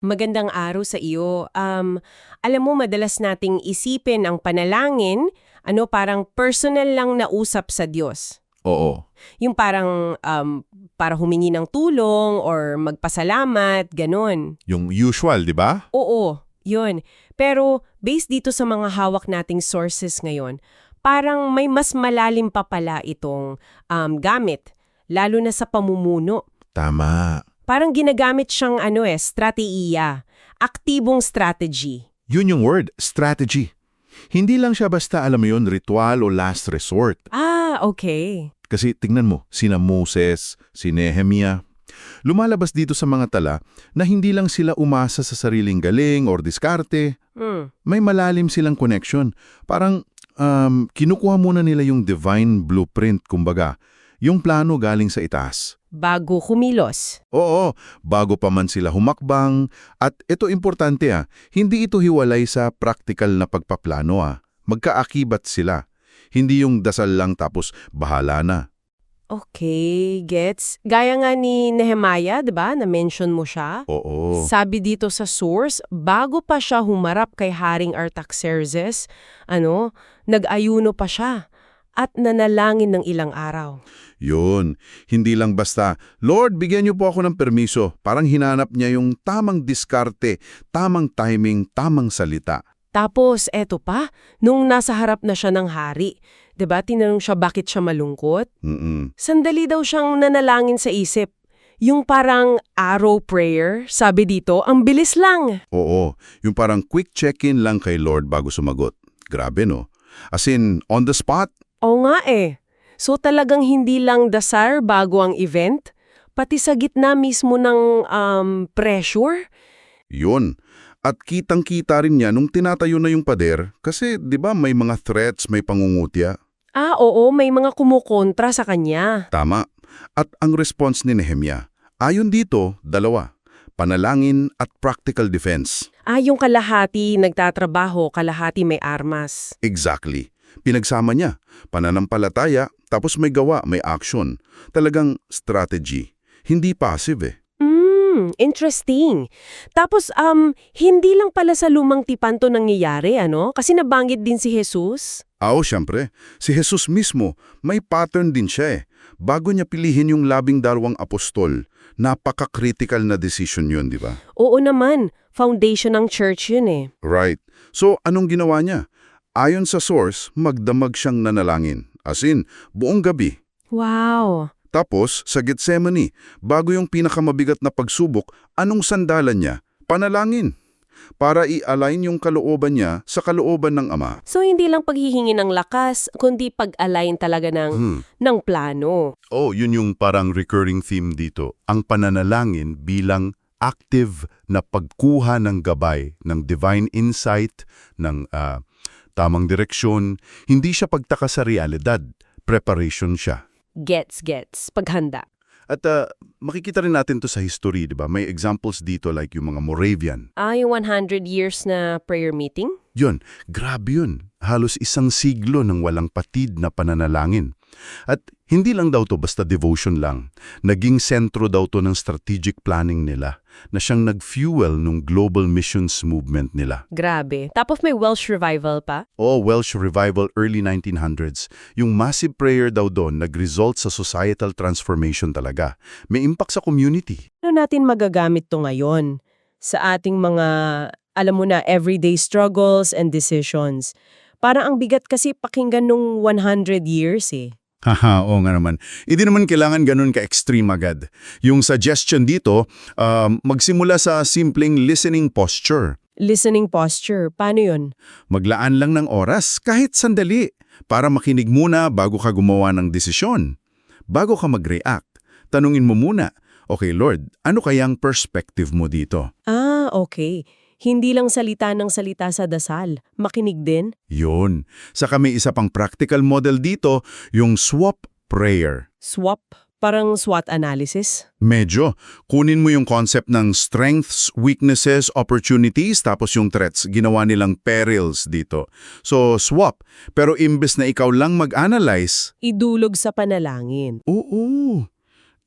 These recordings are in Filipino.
Magandang araw sa iyo. Um, alam mo, madalas nating isipin ang panalangin, ano parang personal lang na usap sa Diyos. Oo. Yung parang um, para humingi ng tulong or magpasalamat, ganun. Yung usual, di ba? Oo, yun. Pero based dito sa mga hawak nating sources ngayon, parang may mas malalim pa pala itong um, gamit, lalo na sa pamumuno. Tama. Parang ginagamit siyang ano eh, strategiya, aktibong strategy. Yun yung word, strategy. Hindi lang siya basta, alam mo yun, ritual o last resort. Ah, okay. Kasi tingnan mo, sina Moses, si Nehemia. Lumalabas dito sa mga tala na hindi lang sila umasa sa sariling galing or diskarte. Hmm. May malalim silang connection. Parang um, kinukuha muna nila yung divine blueprint, kumbaga. Yung plano galing sa itaas. Bago kumilos. Oo, bago pa man sila humakbang. At ito importante ah, hindi ito hiwalay sa practical na pagpaplano ah. Magkaakibat sila. Hindi yung dasal lang tapos bahala na. Okay, gets. Gaya nga ni Nehemiah, 'di ba? Na-mention mo siya. Oo. Sabi dito sa source, bago pa siya humarap kay Haring Artaxerxes, ano, nag-ayuno pa siya at nanalangin ng ilang araw. Yun. Hindi lang basta, Lord, bigyan niyo po ako ng permiso. Parang hinanap niya yung tamang diskarte, tamang timing, tamang salita. Tapos, eto pa, nung nasa harap na siya ng hari, 'di ba tinanong siya bakit siya malungkot? Mm-mm. Sandali daw siyang nanalangin sa isip. Yung parang arrow prayer, sabi dito, ang bilis lang. Oo, yung parang quick check-in lang kay Lord bago sumagot. Grabe no? As in, on the spot? Oo nga eh. So talagang hindi lang dasar bago ang event, pati sa gitna mismo ng um, pressure. Yun. At kitang-kita rin niya nung tinatayo na yung pader kasi 'di ba may mga threats, may pangungutya. Ah, oo, may mga kumukontra sa kanya. Tama. At ang response ni Nehemia, ayon dito, dalawa. Panalangin at practical defense. Ah, yung kalahati nagtatrabaho, kalahati may armas. Exactly. Pinagsama niya. Pananampalataya, tapos may gawa, may action. Talagang strategy. Hindi passive eh. Hmm, interesting. Tapos, um, hindi lang pala sa lumang tipan to nangyayari, ano? Kasi nabanggit din si Jesus. Ah, Oo, syempre. Si Jesus mismo, may pattern din siya eh. Bago niya pilihin yung labing dalawang apostol, napaka-critical na decision yun, di ba? Oo naman, foundation ng church yun eh. Right. So, anong ginawa niya? Ayon sa source, magdamag siyang nanalangin. As in, buong gabi. Wow. Tapos, sa Gethsemane, bago yung pinakamabigat na pagsubok, anong sandalan niya? Panalangin. Para i-align yung kalooban niya sa kalooban ng Ama. So hindi lang paghihingi ng lakas, kundi pag-align talaga ng Hmm. ng plano. Oh, yun yung parang recurring theme dito. Ang pananalangin bilang active na pagkuha ng gabay, ng divine insight, ng ah, tamang direksyon. Hindi siya pagtaka sa realidad. Preparation siya. Gets, gets. Paghanda. At ah, makikita rin natin to sa history, di ba? May examples dito like yung mga Moravian. Ah, yung 100 years na prayer meeting? Yun, grabe yun. Halos isang siglo ng walang patid na pananalangin. At hindi lang daw to basta devotion lang. Naging sentro daw to ng strategic planning nila na siyang nag-fuel ng global missions movement nila. Grabe. Tapos may Welsh revival pa? O Welsh Revival early 1900s, yung massive prayer daw doon nag-result sa societal transformation talaga. May impact sa community. Ano natin magagamit to ngayon? Sa ating mga, alam mo na, everyday struggles and decisions. Parang ang bigat kasi pakinggan nung 100 years eh. Haha, oo nga naman. Hindi naman kailangan ganun ka-extreme agad. Yung suggestion dito, um, magsimula sa simpleng listening posture. Listening posture, paano yun? Maglaan lang ng oras, kahit sandali, para makinig muna bago ka gumawa ng desisyon. Bago ka mag-react, tanungin mo muna, Okay Lord, ano kayang perspective mo dito? Ah, okay. Hindi lang salita ng salita sa dasal. Makinig din? Yun. Saka may isa pang practical model dito, yung swap prayer. Swap? Parang SWOT analysis? Medyo. Kunin mo yung concept ng strengths, weaknesses, opportunities, tapos yung threats. Ginawa nilang perils dito. So, swap. Pero imbes na ikaw lang mag-analyze, Idulog sa panalangin. oo,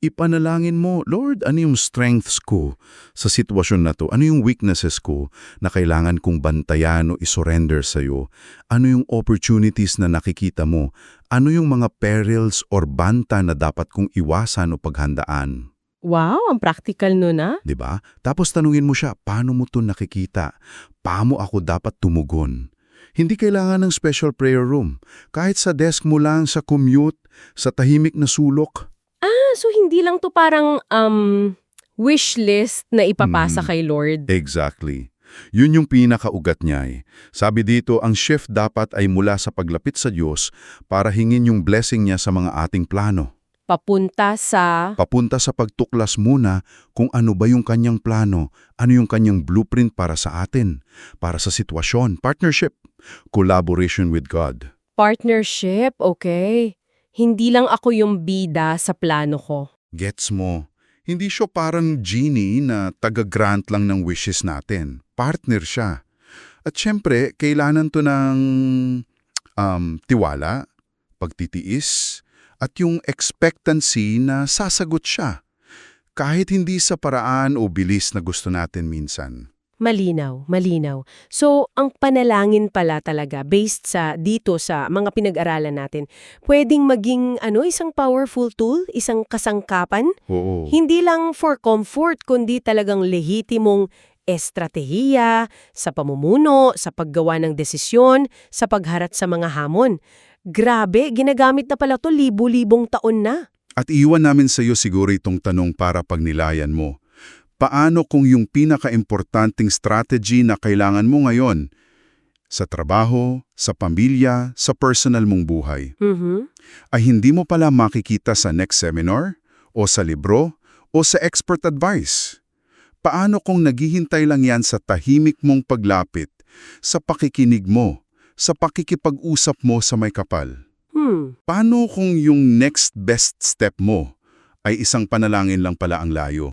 ipanalangin mo, Lord, ano yung strengths ko sa sitwasyon na to? Ano yung weaknesses ko na kailangan kong bantayan o isurrender sa'yo? Ano yung opportunities na nakikita mo? Ano yung mga perils or banta na dapat kong iwasan o paghandaan? Wow, ang practical nun ah. 'di ba? Tapos tanungin mo siya, paano mo 'to nakikita? Paano ako dapat tumugon? Hindi kailangan ng special prayer room. Kahit sa desk mo lang, sa commute, sa tahimik na sulok. Ah, so hindi lang to parang um, wish list na ipapasa Mm. kay Lord. Exactly. Yun yung pinakaugat niya eh. Sabi dito, ang shift dapat ay mula sa paglapit sa Diyos para hingin yung blessing niya sa mga ating plano. Papunta sa... Papunta sa pagtuklas muna kung ano ba yung kanyang plano, ano yung kanyang blueprint para sa atin, para sa sitwasyon, partnership, collaboration with God. Partnership, okay. Hindi lang ako yung bida sa plano ko. Gets mo? Hindi siya parang genie na taga-grant lang ng wishes natin. Partner siya. At syempre, kailangan to ng um, tiwala, pagtitiis, at yung expectancy na sasagot siya. Kahit hindi sa paraan o bilis na gusto natin minsan. Malinaw, malinaw. So, ang panalangin pala talaga based sa dito sa mga pinag-aralan natin, pwedeng maging ano, isang powerful tool, isang kasangkapan, Oo. hindi lang for comfort kundi talagang lehitimong estratehiya sa pamumuno, sa paggawa ng desisyon, sa pagharap sa mga hamon. Grabe, ginagamit na pala to libu-libong taon na. At iwan namin sa iyo siguro itong tanong para pagnilayan mo. Paano kung yung pinaka-importanting strategy na kailangan mo ngayon sa trabaho, sa pamilya, sa personal mong buhay Mhm. ay hindi mo pala makikita sa next seminar o sa libro o sa expert advice? Paano kung naghihintay lang yan sa tahimik mong paglapit, sa pakikinig mo, sa pakikipag-usap mo sa may kapal? Hmm. Paano kung yung next best step mo ay isang panalangin lang pala ang layo?